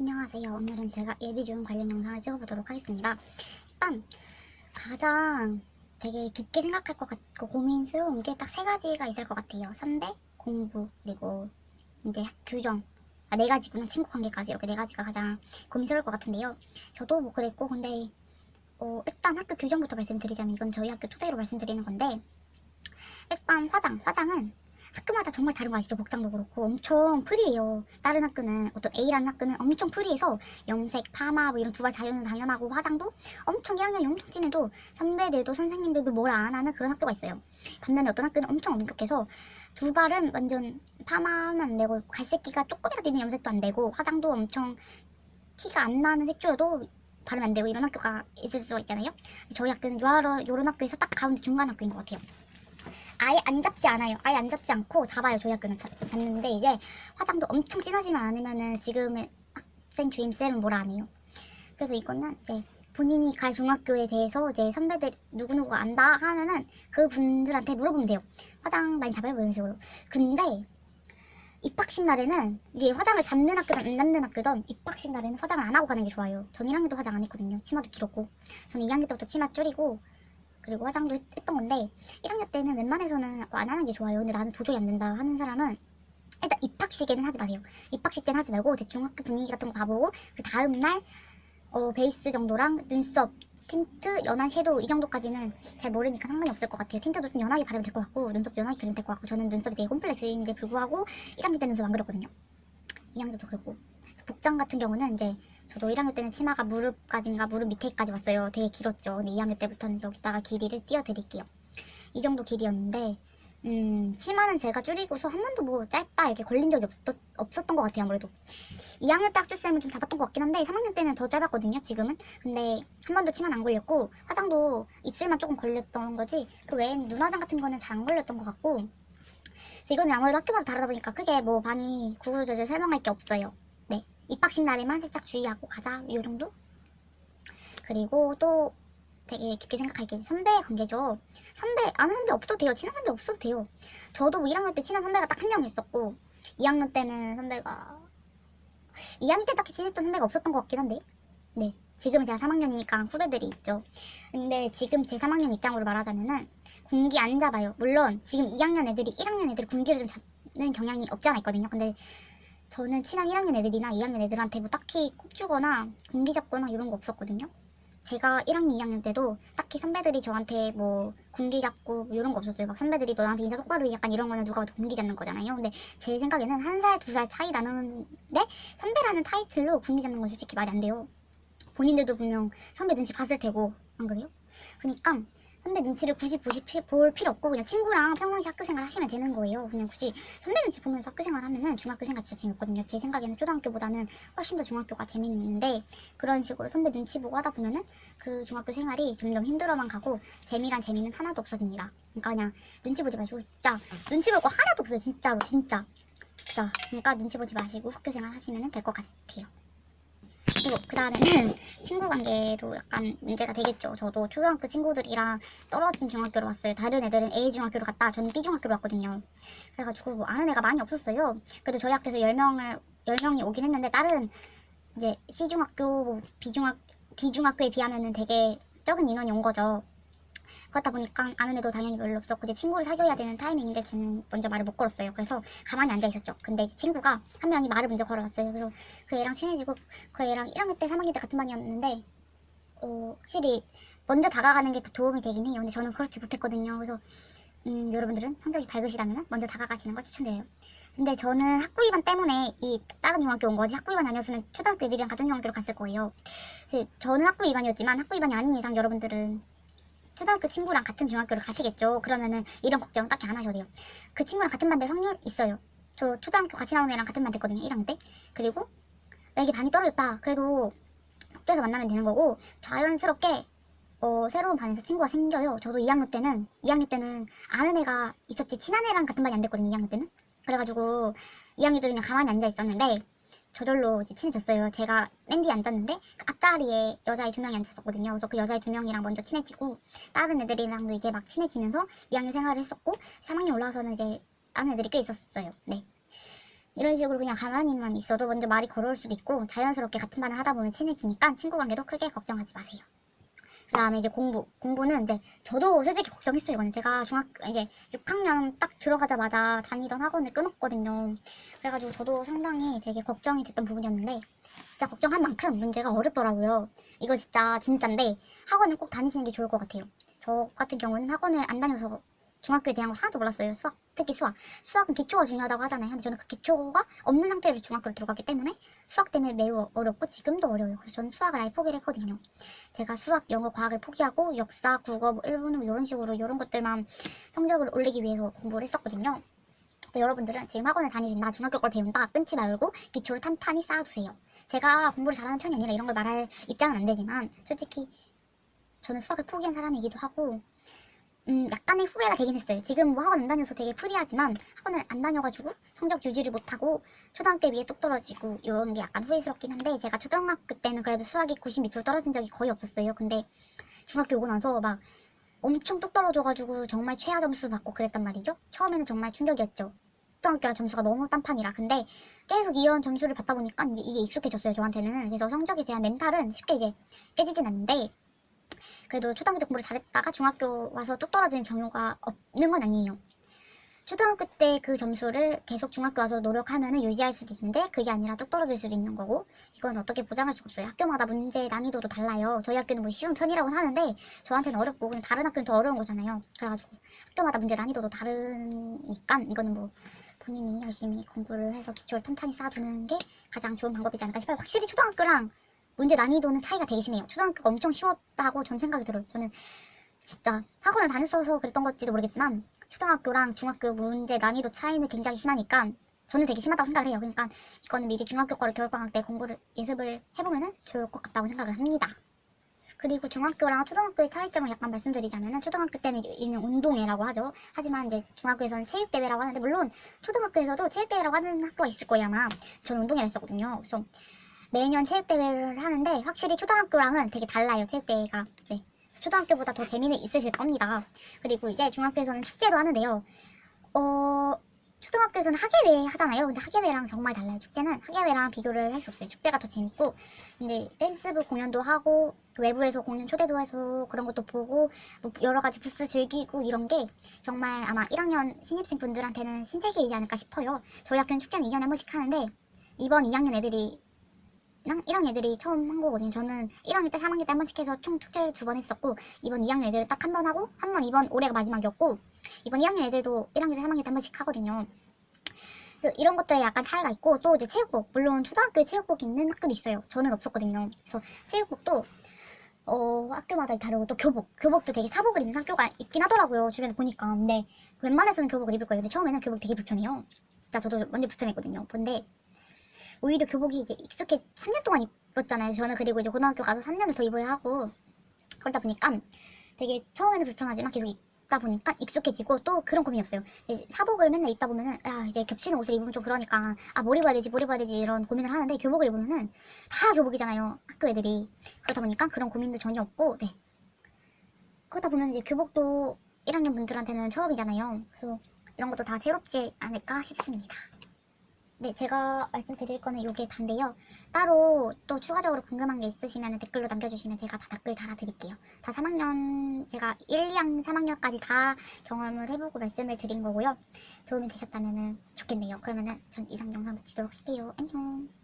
안녕하세요. 오늘은 제가 예비 중 관련 영상을 찍어보도록 하겠습니다. 일단 가장 되게 깊게 생각할 것 같고 고민스러운 게 딱 세 가지가 있을 것 같아요. 선배, 공부, 그리고 이제 규정. 아, 네 가지구나. 친구 관계까지 이렇게 네 가지가 가장 고민스러울 것 같은데요. 저도 뭐 그랬고 근데 어, 일단 학교 규정부터 말씀드리자면 이건 저희 학교 토대로 말씀드리는 건데 일단 화장. 화장은 학교마다 정말 다른 거 아시죠? 복장도 그렇고 엄청 프리해요. 다른 학교는 어떤 A라는 학교는 엄청 프리해서 염색, 파마 뭐 이런 두발 자연은 당연하고 화장도 엄청 1학년이 엄청 진해도 선배들도 선생님들도 뭘 안 하는 그런 학교가 있어요. 반면에 어떤 학교는 엄청 엄격해서 두 발은 완전 파마는 안 되고 갈색기가 조금이라도 있는 염색도 안 되고 화장도 엄청 티가 안 나는 색조여도 바르면 안 되고 이런 학교가 있을 수 있잖아요. 저희 학교는 요런, 요런 학교에서 딱 가운데 중간 학교인 것 같아요. 아예 안 잡지 않아요. 아예 안 잡지 않고 잡아요. 학교는 잡, 잡는데 이제 화장도 엄청 진하지만 않으면은 지금의 학생 주임 쌤은 뭐라 안 해요. 그래서 이거는 이제 본인이 갈 중학교에 대해서 이제 선배들 누구누구 안다 하면은 그 분들한테 물어보면 돼요. 화장 많이 잡아요? 뭐 이런 식으로. 근데 입학식 날에는 이게 화장을 잡는 학교든 안 잡는 학교든 입학식 날에는 화장을 안 하고 가는 게 좋아요. 전 1학년 때 화장 안 했거든요. 치마도 길었고. 저는 2학년 때부터 치마 줄이고 그리고 화장도 했, 던 건데 1학년 때는 웬만해서는 안 하는 게 좋아요. 근데 나는 도저히 안 된다 하는 사람은 일단 입학식에는 하지 마세요. 입학식 때는 하지 말고 대충 학교 분위기 같은 거 봐보고 그 다음 날 어, 베이스 정도랑 눈썹, 틴트, 연한 섀도우 이 정도까지는 잘 모르니까 상관이 없을 것 같아요. 틴트도 좀 연하게 바르면 될 것 같고 눈썹도 연하게 그리면 될 것 같고 저는 눈썹이 되게 콤플렉스인데 불구하고 1학년 때 눈썹 안 그렸거든요. 2학년 때도 그랬고 복장 같은 경우는 이제 저도 1학년 때는 치마가 무릎까지인가 무릎 밑에까지 왔어요. 되게 길었죠. 근데 2학년 때부터는 여기다가 길이를 띄워드릴게요. 이 정도 길이였는데 음, 치마는 제가 줄이고서 한 번도 뭐 짧다 이렇게 걸린 적이 없었, 없었던 것 같아요 아무래도 2학년 때 학주쌤은 좀 잡았던 것 같긴 한데 3학년 때는 더 짧았거든요 지금은 근데 한 번도 치마는 안 걸렸고 화장도 입술만 조금 걸렸던 거지 그 외엔 눈화장 같은 거는 잘 안 걸렸던 것 같고 이거는 아무래도 학교마다 다르다 보니까 크게 뭐 많이 구구절절 설명할 게 없어요 네 입학식 날에만 살짝 주의하고 가자 요 정도 그리고 또 되게 깊게 생각할 게 선배 관계죠. 선배 아는 선배 없어도 돼요. 친한 선배 없어도 돼요. 저도 뭐 1학년 때 친한 선배가 딱 한 명 있었고 2학년 때는 선배가 2학년 때 딱히 친했던 선배가 없었던 것 같긴 한데 네 지금은 제가 3학년이니까 후배들이 있죠. 근데 지금 제 3학년 입장으로 말하자면은 군기 안 잡아요. 물론 지금 2학년 애들이 1학년 애들이 군기를 좀 잡는 경향이 없지 않아 있거든요. 근데 저는 친한 1학년 애들이나 2학년 애들한테 뭐 딱히 꼭 주거나 군기 잡거나 이런 거 없었거든요. 제가 1학년, 2학년 때도 딱히 선배들이 저한테 뭐 군기 잡고 뭐 이런 거 없었어요. 막 선배들이 너한테 인사 똑바로 해 약간 이런 거는 누가 봐도 군기 잡는 거잖아요. 근데 제 생각에는 한 살, 두 살 차이 나는데 선배라는 타이틀로 군기 잡는 건 솔직히 말이 안 돼요. 본인들도 분명 선배 눈치 봤을 테고 안 그래요? 그니까 선배 눈치를 굳이 보시, 볼 필요 없고 그냥 친구랑 평상시 학교 생활 하시면 되는 거예요. 그냥 굳이 선배 눈치 보면서 학교 생활 하면은 중학교 생활 진짜 재밌거든요. 제 생각에는 초등학교보다는 훨씬 더 중학교가 재미있는데 그런 식으로 선배 눈치 보고 하다 보면은 그 중학교 생활이 점점 힘들어만 가고 재미란 재미는 하나도 없어집니다. 그러니까 그냥 눈치 보지 마시고 진짜 눈치 볼 거 하나도 없어요. 진짜로 진짜 진짜 그러니까 눈치 보지 마시고 학교 생활 하시면 될 것 같아요. 그리고 그 다음에는 친구 관계도 약간 문제가 되겠죠. 저도 초등학교 친구들이랑 떨어진 중학교로 왔어요. 다른 애들은 A 중학교로 갔다. 저는 B 중학교로 왔거든요. 그래가지고 뭐 아는 애가 많이 없었어요. 그래도 저희 학교에서 10명을, 10명이 오긴 했는데 다른 이제 C 중학교, 뭐 B 중학, D 중학교에 비하면은 되게 적은 인원이 온 거죠. 그렇다 보니까 아는 애도 당연히 별로 없었고 이제 친구를 사귀어야 되는 타이밍인데 저는 먼저 말을 못 걸었어요. 그래서 가만히 앉아 있었죠. 근데 친구가 한 명이 말을 먼저 걸어왔어요. 그래서 그 애랑 친해지고 그 애랑 1학년 때 3학년 때 같은 반이었는데 어, 확실히 먼저 다가가는 게 도움이 되긴 해요. 근데 저는 그렇지 못했거든요. 그래서 음, 여러분들은 성격이 밝으시다면 먼저 다가가시는 걸 추천드려요. 근데 저는 학구 위반 때문에 이 다른 중학교 온 거지 학구 위반이 아니었으면 초등학교 애들이랑 같은 중학교로 갔을 거예요. 그래서 저는 학구 위반이었지만 학구 위반이 아닌 이상 여러분들은 초등학교 친구랑 같은 중학교를 가시겠죠. 그러면은 이런 걱정 딱히 안 하셔도 돼요. 그 친구랑 같은 반 될 확률 있어요. 저 초등학교 같이 나온 애랑 같은 반 됐거든요. 1학년 때. 그리고 만약에 반이 떨어졌다. 그래도 학교에서 만나면 되는 거고 자연스럽게 어, 새로운 반에서 친구가 생겨요. 저도 2학년 때는 2학년 때는 아는 애가 있었지 친한 애랑 같은 반이 안 됐거든요. 2학년 때는. 그래가지고 2학년 때 그냥 가만히 앉아 있었는데 저절로 이제 친해졌어요. 제가 맨 뒤에 앉았는데 그 앞자리에 여자애 두 명이 앉았었거든요. 그래서 그 여자애 두 명이랑 먼저 친해지고 다른 애들이랑도 이제 막 친해지면서 2학년 생활을 했었고 3학년 올라와서는 이제 아는 애들이 꽤 있었어요. 네. 이런 식으로 그냥 가만히만 있어도 먼저 말이 걸어올 수도 있고 자연스럽게 같은 반을 하다 보면 친해지니까 친구 관계도 크게 걱정하지 마세요. 그 다음에 이제 공부. 공부는 이제 저도 솔직히 걱정했어요. 이거는 제가 중학교 이제 6학년 딱 들어가자마자 다니던 학원을 끊었거든요. 그래가지고 저도 상당히 되게 걱정이 됐던 부분이었는데 진짜 걱정한 만큼 문제가 어렵더라고요. 이거 진짜 진짠데 학원을 꼭 다니시는 게 좋을 것 같아요. 저 같은 경우는 학원을 안 다녀서 중학교에 대한 걸 하나도 몰랐어요. 수학, 특히 수학. 수학은 기초가 중요하다고 하잖아요. 근데 저는 그 기초가 없는 상태로 중학교를 들어갔기 때문에 수학 때문에 매우 어렵고 지금도 어려워요. 그래서 저는 수학을 아예 포기를 했거든요. 제가 수학, 영어, 과학을 포기하고 역사, 국어, 뭐 일본어 이런 식으로 이런 것들만 성적을 올리기 위해서 공부를 했었거든요. 여러분들은 지금 학원을 다니신다, 중학교 걸 배운다, 끊지 말고 기초를 탄탄히 쌓아두세요. 제가 공부를 잘하는 편이 아니라 이런 걸 말할 입장은 안 되지만 솔직히 저는 수학을 포기한 사람이기도 하고 음, 약간의 후회가 되긴 했어요. 지금 뭐 학원 안 다녀서 되게 프리하지만 학원을 안 다녀가지고 성적 유지를 못하고 초등학교 비에 뚝 떨어지고 이런 게 약간 후회스럽긴 한데 제가 초등학교 때는 그래도 수학이 90 밑으로 떨어진 적이 거의 없었어요. 근데 중학교 오고 나서 막 엄청 뚝 떨어져가지고 정말 최하 점수 받고 그랬단 말이죠. 처음에는 정말 충격이었죠. 초등학교랑 점수가 너무 딴판이라. 근데 계속 이런 점수를 받다 보니까 이제 이게 익숙해졌어요, 저한테는. 그래서 성적에 대한 멘탈은 쉽게 이제 깨지진 않는데 그래도 초등학교 때 공부를 잘했다가 중학교 와서 뚝 떨어지는 경우가 없는 건 아니에요. 초등학교 때 그 점수를 계속 중학교 와서 노력하면 유지할 수도 있는데 그게 아니라 뚝 떨어질 수도 있는 거고 이건 어떻게 보장할 수가 없어요. 학교마다 문제 난이도도 달라요. 저희 학교는 뭐 쉬운 편이라고는 하는데 저한테는 어렵고 그냥 다른 학교는 더 어려운 거잖아요. 그래가지고 학교마다 문제 난이도도 다르니까 이거는 뭐 본인이 열심히 공부를 해서 기초를 탄탄히 쌓아두는 게 가장 좋은 방법이지 않을까 싶어요. 확실히 초등학교랑 문제 난이도는 차이가 되게 심해요. 초등학교가 엄청 쉬웠다고 전 생각이 들어요. 저는 진짜 학원을 다녔어서 그랬던 건지도 모르겠지만 초등학교랑 중학교 문제 난이도 차이는 굉장히 심하니까 저는 되게 심하다고 생각을 해요. 그러니까 이거는 미리 중학교 거를 겨울방학 때 공부를 예습을 해보면 좋을 것 같다고 생각을 합니다. 그리고 중학교랑 초등학교의 차이점을 약간 말씀드리자면 초등학교 때는 일명 운동회라고 하죠. 하지만 이제 중학교에서는 체육대회라고 하는데 물론 초등학교에서도 체육대회라고 하는 학교가 있을 거예요 아마. 저는 운동회를 했었거든요. 그래서 매년 체육대회를 하는데 확실히 초등학교랑은 되게 달라요 체육대회가. 네. 초등학교보다 더 재미는 있으실 겁니다. 그리고 이제 중학교에서는 축제도 하는데요. 어, 초등학교에서는 학예회 하잖아요. 근데 학예회랑 정말 달라요. 축제는 학예회랑 비교를 할 수 없어요. 축제가 더 재밌고, 근데 댄스부 공연도 하고, 외부에서 공연 초대도 해서 그런 것도 보고, 뭐 여러 가지 부스 즐기고 이런 게 정말 아마 1학년 신입생 분들한테는 신세계이지 않을까 싶어요. 저희 학교는 축제는 2년에 한 번씩 하는데, 이번 2학년 애들이 랑 1학년 애들이 처음 한 거거든요. 저는 1학년 때, 3학년 때 한 번씩 해서 총 축제를 두 번 했었고, 이번 2학년 애들은 딱 한 번 하고, 한 번 이번 올해가 마지막이었고, 이번 2학년 애들도 1학년 때, 3학년 때 한 번씩 하거든요. 그래서 이런 것들에 약간 차이가 있고, 또 이제 체육복. 물론 초등학교에 체육복이 있는 학교도 있어요. 저는 없었거든요. 그래서 체육복도, 어, 학교마다 다르고, 또 교복. 교복도 되게 사복을 입는 학교가 있긴 하더라고요. 주변에 보니까. 근데 웬만해서는 교복을 입을 거예요. 근데 처음에는 교복 되게 불편해요. 진짜 저도 완전 불편했거든요. 근데 오히려 교복이 이제 익숙해 3년 동안 입었잖아요. 저는 그리고 이제 고등학교 가서 3년을 더 입어야 하고 그러다 보니까 되게 처음에는 불편하지만 계속 입다 보니까 익숙해지고 또 그런 고민이었어요. 이제 사복을 맨날 입다 보면은 아 이제 겹치는 옷을 입으면 좀 그러니까 아뭘 입어야 되지 뭘 입어야 되지 이런 고민을 하는데 교복을 입으면은 다 교복이잖아요. 학교 애들이 그러다 보니까 그런 고민도 전혀 없고 네 그러다 보면 이제 교복도 1학년 분들한테는 처음이잖아요. 그래서 이런 것도 다 새롭지 않을까 싶습니다. 네, 제가 말씀드릴 거는 이게 단데요. 따로 또 추가적으로 궁금한 게 있으시면 댓글로 남겨주시면 제가 다 댓글 달아드릴게요. 다 3학년, 제가 1, 2학년, 3학년까지 다 경험을 해보고 말씀을 드린 거고요. 도움이 되셨다면 좋겠네요. 그러면은 전 이상 영상 마치도록 할게요. 안녕.